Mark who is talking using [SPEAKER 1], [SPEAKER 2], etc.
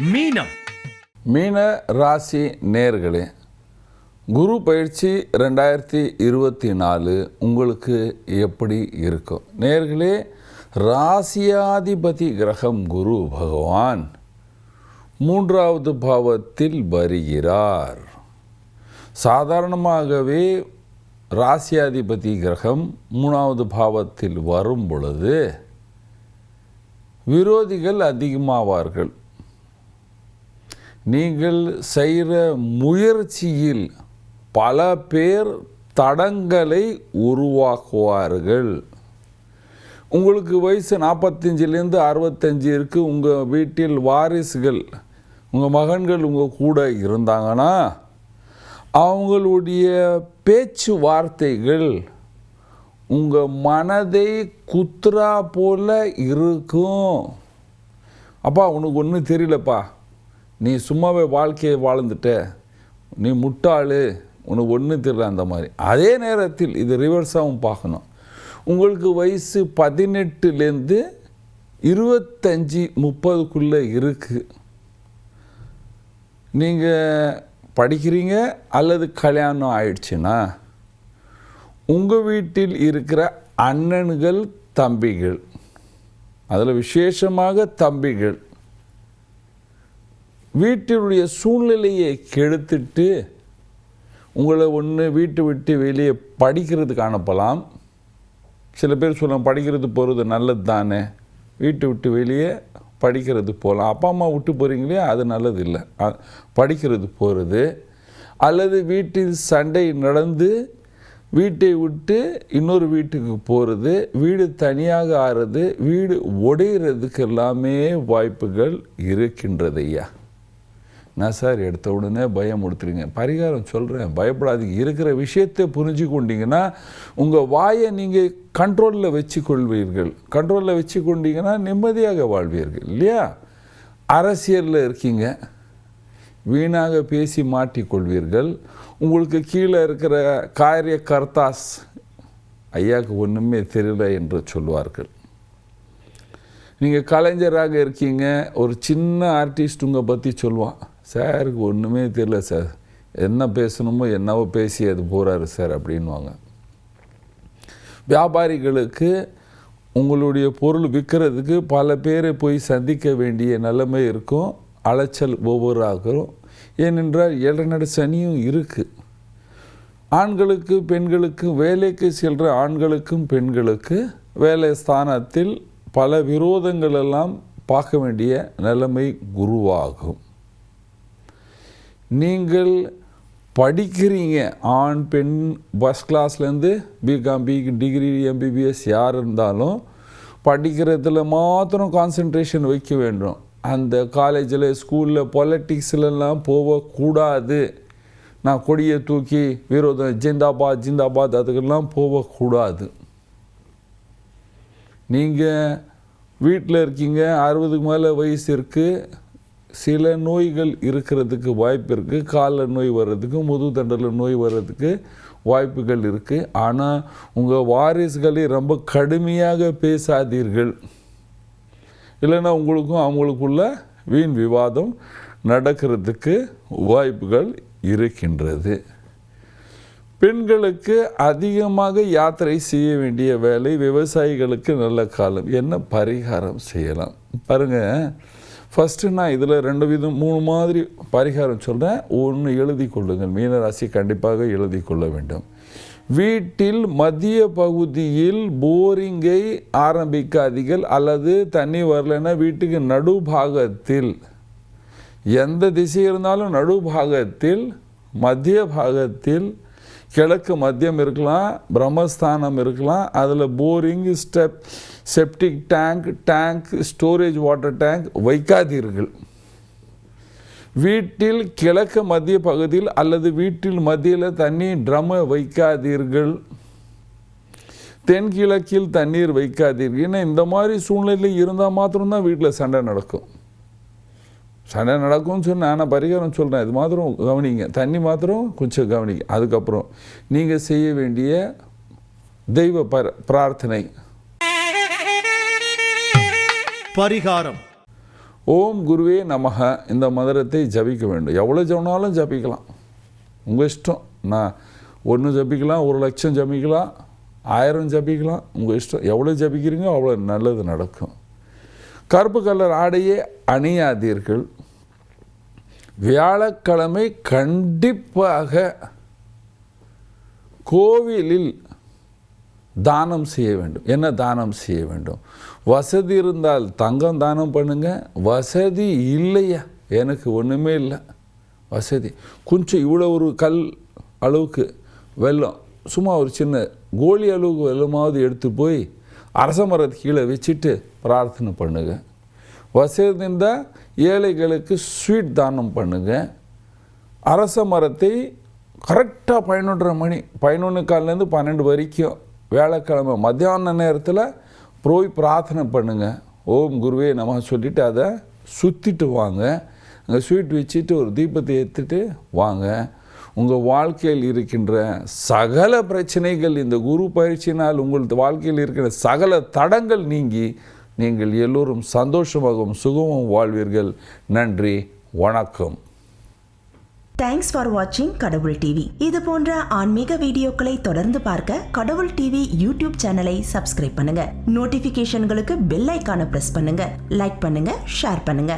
[SPEAKER 1] மீனம்.
[SPEAKER 2] மீன ராசி நேர்களே குரு பயிற்சி ரெண்டாயிரத்தி இருபத்தி நாலு உங்களுக்கு எப்படி இருக்கும் நேர்களே ராசியாதிபதி கிரகம் குரு பகவான் மூன்றாவது பாவத்தில் வருகிறார். சாதாரணமாகவே ராசியாதிபதி கிரகம் மூணாவது பாவத்தில் வரும் பொழுது விரோதிகள் அதிகமாவார்கள். நீங்கள் செய்கிற முயற்சியில் பல பேர் தடங்களை உருவாக்குவார்கள். உங்களுக்கு வயசு நாற்பத்தஞ்சிலேருந்து அறுபத்தஞ்சு இருக்குது உங்கள் வீட்டில் வாரிசுகள் உங்கள் மகன்கள் உங்கள் கூட இருந்தாங்கன்னா அவங்களுடைய பேச்சு வார்த்தைகள் உங்கள் மனதை குத்துறா போல இருக்கும். அப்பா உனக்கு ஒன்றும் தெரியலப்பா. நீ சும்மாவே வாழ்க்கையை வாழ்ந்துட்ட நீ முட்டாளு உனக்கு ஒன்று தெரியல அந்த மாதிரி. அதே நேரத்தில் இது ரிவர்ஸாகவும் பார்க்கணும். உங்களுக்கு வயசு பதினெட்டுலேருந்து இருபத்தஞ்சி முப்பதுக்குள்ளே இருக்குது நீங்கள் படிக்கிறீங்க அல்லது கல்யாணம் ஆயிடுச்சுன்னா உங்கள் வீட்டில் இருக்கிற அண்ணன்கள் தம்பிகள் அதில் விசேஷமாக தம்பிகள் வீட்டினுடைய சூழ்நிலையை கெடுத்துட்டு உங்களை ஒன்று வீட்டை விட்டு வெளியே படிக்கிறதுக்கு அனுப்பலாம் சில பேர் சொல்லலாம் படிக்கிறது போகிறது நல்லது தானே. வீட்டை விட்டு வெளியே படிக்கிறது போகலாம் அப்பா அம்மா விட்டு போகிறீங்களே அது நல்லது இல்லை. படிக்கிறது போகிறது அல்லது வீட்டில் சண்டை நடந்து வீட்டை விட்டு இன்னொரு வீட்டுக்கு போகிறது வீடு தனியாக ஆறுறது வீடு உடையிறதுக்கு எல்லாமே வாய்ப்புகள் இருக்கின்றது ஐயா நான் சார்? எடுத்த உடனே பயம் கொடுத்துருங்க பரிகாரம் சொல்கிறேன் பயப்படாதீங்க. இருக்கிற விஷயத்தை புரிஞ்சு கொண்டீங்கன்னா உங்கள் வாயை நீங்கள் கண்ட்ரோலில் வச்சு கொள்வீர்கள் கண்ட்ரோலில் வச்சு கொண்டீங்கன்னா நிம்மதியாக வாழ்வீர்கள். இல்லையா? அரசியலில் இருக்கீங்க. வீணாக பேசி மாட்டிக்கொள்வீர்கள். உங்களுக்கு கீழே இருக்கிற காரிய கர்த்தாஸ் ஐயாவுக்கு ஒன்றுமே தெரியல என்று சொல்வார்கள். நீங்கள் கலைஞராக இருக்கீங்க. ஒரு சின்ன ஆர்டிஸ்ட் உங்கள் பற்றி சொல்லுவான். சாருக்கு ஒன்றுமே தெரியல சார். என்ன பேசணுமோ என்னவோ பேசி அது போகிறாரு சார் அப்படின்வாங்க வியாபாரிகளுக்கு உங்களுடைய பொருள் விற்கிறதுக்கு பல பேரை போய் சந்திக்க வேண்டிய நிலைமை இருக்கும். அலைச்சல் ஒவ்வொரு ஆகும் ஏனென்றால் ஏழநடு சனியும் இருக்குது ஆண்களுக்கு பெண்களுக்கு வேலைக்கு செல்கிற ஆண்களுக்கும் பெண்களுக்கு வேலை ஸ்தானத்தில் பல விரோதங்களெல்லாம் பார்க்க வேண்டிய நிலைமை குருவாகும் நீங்கள் படிக்கிறீங்க. ஆண் பெண் ஃபஸ்ட் கிளாஸ்லேருந்து பிகாம் பி டிகிரி எம்பிபிஎஸ் யார் இருந்தாலும் படிக்கிறதுல மாத்திரம் கான்சென்ட்ரேஷன் வைக்க வேண்டும். அந்த காலேஜில் ஸ்கூலில் பொலிட்டிக்ஸ்லலாம் போகக்கூடாது. நான் கொடியை தூக்கி விரோதம் ஜிந்தாபாத் ஜிந்தாபாத் அதுக்கெல்லாம் போகக்கூடாது. நீங்கள் வீட்டில் இருக்கீங்க அறுபதுக்கு மேலே வயசு இருக்குது சில நோய்கள் இருக்கிறதுக்கு வாய்ப்பு இருக்குது கால நோய் வர்றதுக்கு முதுதண்டல நோய் வர்றதுக்கு வாய்ப்புகள் இருக்குது ஆனால் உங்கள் வாரிசுகளை ரொம்ப கடுமையாக பேசாதீர்கள். இல்லைன்னா உங்களுக்கும் அவங்களுக்குள்ள வீண் விவாதம் நடக்கிறதுக்கு வாய்ப்புகள் இருக்கின்றது. பெண்களுக்கு அதிகமாக யாத்திரை செய்ய வேண்டிய வேலை விவசாயிகளுக்கு நல்ல காலம். என்ன பரிகாரம் செய்யலாம்? பாருங்கள் ஃபஸ்ட்டு நான் இதில் ரெண்டு விதம் மூணு மாதிரி பரிகாரம் சொல்கிறேன் ஒன்று எழுதி கொள்ளுங்கள். மீனராசி கண்டிப்பாக எழுதி கொள்ள வேண்டும். வீட்டில் மத்திய பகுதியில் போரிங்கை ஆரம்பிக்காதீர்கள். அல்லது தண்ணி வரலைன்னா வீட்டுக்கு நடுபாகத்தில் எந்த திசை இருந்தாலும் நடுபாகத்தில் மத்திய பாகத்தில் கிழக்கு மத்தியம் இருக்கலாம் பிரம்மஸ்தானம் இருக்கலாம் அதில் boring step septic tank tank storage water tank வைக்காதீர்கள். வீட்டில் கிழக்கு மத்திய பகுதியில் அல்லது வீட்டில் மத்தியில் தண்ணி ட்ரம்மை வைக்காதீர்கள். தென்கிழக்கில் தண்ணீர் வைக்காதீர்கள். ஏன்னா இந்த மாதிரி சூழ்நிலையில் இருந்தால் மாத்திரம்தான் வீட்டில் சண்டை நடக்கும். சண்டை நடக்கும்னு சொன்னேன் ஆனால் பரிகாரம் சொல்கிறேன் இது மாத்திரம் கவனிங்க. தண்ணி மாத்திரம் கொஞ்சம் கவனிங்க. அதுக்கப்புறம் நீங்கள் செய்ய வேண்டிய தெய்வ பர பிரார்த்தனை.
[SPEAKER 1] பரிகாரம்.
[SPEAKER 2] ஓம் குருவே நமக இந்த மந்திரத்தை ஜபிக்க வேண்டும். எவ்வளோ ஜபினாலும் ஜபிக்கலாம். உங்கள் இஷ்டம். நான் ஒன்று ஜபிக்கலாம் ஒரு லட்சம் ஜபிக்கலாம் ஆயிரம் ஜபிக்கலாம். உங்கள் இஷ்டம். எவ்வளோ ஜபிக்கிறீங்களோ அவ்வளோ நல்லது நடக்கும். கருப்பு கலர் ஆடையே அணியாதீர்கள். வியாழக்கிழமை கண்டிப்பாக கோவிலில் தானம் செய்ய வேண்டும். என்ன தானம் செய்ய வேண்டும்? வசதி இருந்தால் தங்கம் தானம் பண்ணுங்க. வசதி இல்லையா? எனக்கு ஒன்றுமே இல்லை. வசதி. கொஞ்சம் இவ்வளோ ஒரு கல் அளவுக்கு வெல்லம். சும்மா ஒரு சின்ன கோழி அளவுக்கு வெள்ளமாவது எடுத்து போய் அரச மரத்து கீழே வச்சுட்டு பிரார்த்தனை பண்ணுங்கள் வசதி இருந்தால் ஏழைகளுக்கு ஸ்வீட் தானம் பண்ணுங்கள் அரச மரத்தை கரெக்டாக பதினொன்றரை மணி பதினொன்று காலிலேருந்து பன்னெண்டு வரைக்கும் வேலைக்கிழமை மத்தியான நேரத்தில் போய் பிரார்த்தனை பண்ணுங்கள் ஓம் குருவே நம்ம சொல்லிவிட்டு அதை சுற்றிட்டு வாங்க. அங்கே ஸ்வீட் வச்சுட்டு ஒரு தீபத்தை ஏற்றிட்டு வாங்க. உங்கள் வாழ்க்கையில் இருக்கின்ற சகல பிரச்சனைகள் இந்த குரு பயிற்சியினால் உங்கள் வாழ்க்கையில் இருக்கிற சகல தடங்கள் நீங்கி நீங்கள் எல்லோரும் சந்தோஷமாகவும் சுகமும் வாழ்வீர்கள். நன்றி வணக்கம்.
[SPEAKER 1] தேங்க்ஸ் ஃபார் வாட்சிங் கடவுள் டிவி இது போன்ற ஆன்மீக வீடியோக்களை தொடர்ந்து பார்க்க கடவுள் டிவி யூடியூப் சேனலை சப்ஸ்கிரைப் பண்ணுங்க. நோட்டிபிகேஷன்களுக்கு பெல் ஐக்கான பிரஸ் பண்ணுங்க. லைக் பண்ணுங்க ஷேர் பண்ணுங்க.